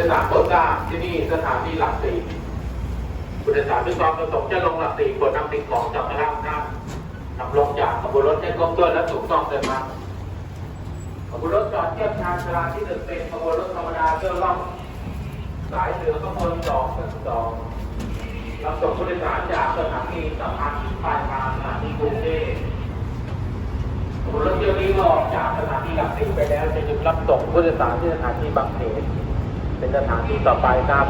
ยสารโปรดทราบที่นี่สถานีหลักสี่ผู้โดยสารด้วยความประสงค์จะลงหลักสี่กนนำสิ่งของจากพระราชทานนำลงจากขบวนรถให้ครบถ้วนและถูกต้องเดินมาขบวนรถจอดเทียบทานชาลาที่หนึ่งเป็นขบวนรถธรรมดาเที่ยวล่องสายเสือขบวนสองเป็นสองรับส่งผู้โดยสารจากสถานีสัมพันธ์ปลายทางสถานีกรุงเทพขบวนรถเที่ยวนี้ออกจากสถานีหลักสี่ไปแล้วจะหยุดรับส่งผู้โดยสารที่สถานีบางเขน เป็นสถานที่ต่อไปครับ